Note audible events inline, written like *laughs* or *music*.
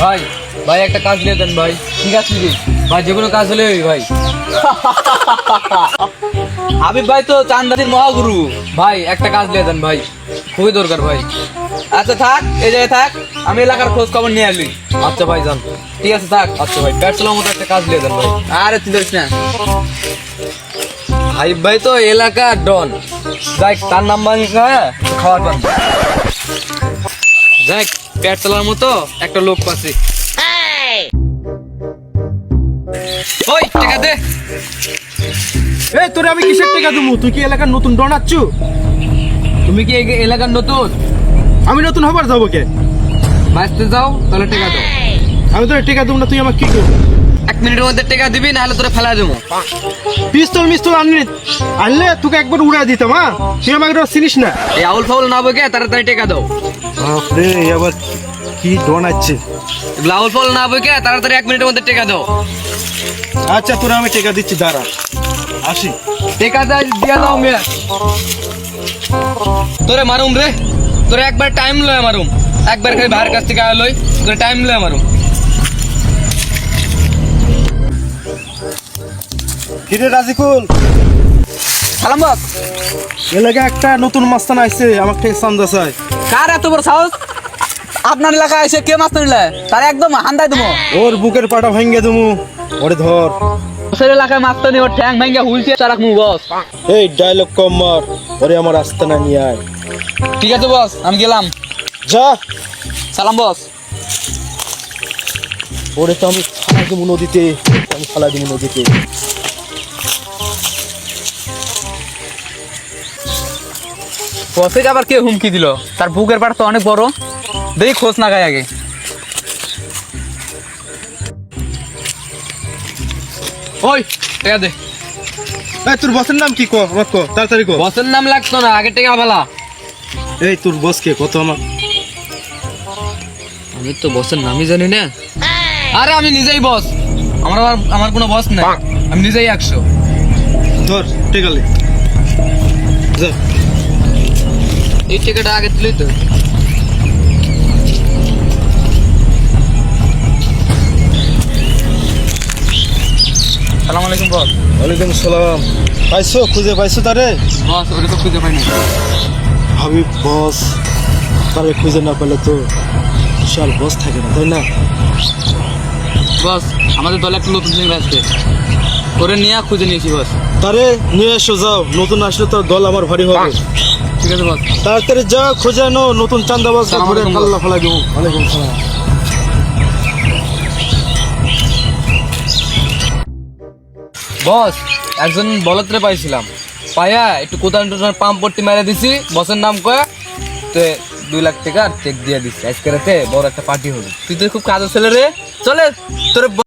ভাই ভাই একটা কাজ দিয়ে দেন ভাই। ঠিক আছে কি ভাই যে কোনো কাজ হলে ভাই। *laughs* হাবিব ভাই তো চান্দাদির মহাগুরু। ভাই একটা কাজ দিয়ে দেন ভাই। খুবই দরকার ভাই। আচ্ছা থাক এই জায়গায় থাক। আমি এলাকার খোঁজ খবর নিয়ে আসলি আচ্ছা ভাই যান। ঠিক আছে থাক। আচ্ছা ভাই পেট চালার মতো একটা কাজ দিয়ে দেন ভাই। আরে তুই ধরিস না। হাইব ভাই তো এলাকা ডন। যাই তার নাম ভাঙি হ্যাঁ খাওয়ার পান যাই পেট চালার মতো একটা লোক পাচ্ছি। ওই টাকা দে। এই তোরে আমি কিসের টাকা দেবো? তুই কি এলাকার নতুন ডন আচ্ছু তুমি কি এই এলাকার নতুন? আমি নতুন হবার যাব কে? বাঁচতে যাও তাহলে টাকা দাও। আমি তোর টাকা দেবো না তুই আমার কি করব? এক মিনিটের মধ্যে টাকা দিবি নাহলে তোরা ফেলা দেবো। পিস্তল মিস্তল আনলি। আনলে তোকে একবার উড়া দিতাম হ্যাঁ? তুই আমাকে তো চিনিস না? এই আউল ফাউল না বকে তাড়াতাড়ি টাকা দাও। বাপরে আবার কি ডন আছে? এগুলো আউল ফাউল না বকে তাড়াতাড়ি এক মিনিটের মধ্যে টাকা দাও। আচ্ছা তোরা আমি টাকা দিচ্ছি দাঁড়া। আসি। টাকা দা দিয়া দাও মেয়ে তোরে মারুম রে। তোরে একবার টাইম লয় মারুম। একবার খালি ভাইয়ের কাছ থেকে লই তোরে টাইম লয় মারুম। কিরে রাজিকুল? সালাম বস এলাকা একটা নতুন মাস্তান আইছে আমাকে সান্দা চাই কার এত বড় সাহস? আপনার এলাকায় এসে কে মাছ নিলে তার একদম হান্দাই দেবো ওর বুকের পাটা ভেঙে দেবো ওরে ধর। বসের এলাকায় মাছ ওর ঠ্যাং ভেঙে হুলছে চারাক মু বস। এই ডায়লগ কম মার। ওরে আমার আস্তানা নিয়ে আয়। ঠিক আছে বস আমি গেলাম। যা। সালাম বস। ওরে তো আমি ফালা দেবো নদীতে। আমি ফালা দেবো নদীতে। বসে আবার কে হুমকি দিল? তার বুকের পাট তো অনেক বড়। দেখি খোঁজ না গায়ে আগে। ওই টাকা দে। এই তোর বসের নাম কি কো? তাড়াতাড়ি কো। বসের নাম লাগতো না আগে টাকা ভালা এই তোর বস কে? কত আমার? আমি তো বসের নামই জানি না। আরে আমি নিজেই বস। আমার আবার- আমার কোনো বস নাই। আমি নিজেই একশো। ধর টেকালে। যা। এই টাকাটা আগে দিলেই তো। সালাম আলাইকুম বস। ওয়ালাইকুম সালাম। পাইছো? খুঁজে পাইছো তারে? বস ওরে তো খুঁজে পাইনি। ভাবি বস তারে খুঁজে না পেলে তো বিশাল বস থাকে না তাই না? বস আমাদের দলে একটা নতুন সিং আসছে করে নিয়ে খুঁজে নিয়েছি বস। তারে নিয়ে এসো যাও নতুন আসলে তোর দল আমার ভারী হবে। ঠিক আছে বস তাড়াতাড়ি যা খুঁজে আনো নতুন চান্দাবাজ ঘুরে আলাইকুম, পাল্লা ফেলাই দেবো ওয়ালাইকুম সালাম। বস একজন বলত্রে পাইছিলাম। পায়া একটু কোথাও টোটাল পাম্প পট্টি মেরে দিছি। বসের নাম কয়া? তো দুই লাখ টাকা চেক দিয়ে দিছি। আজকে রাতে বড় একটা পার্টি হলো। তুই তো খুব কাজের ছেলে রে। চলে তোর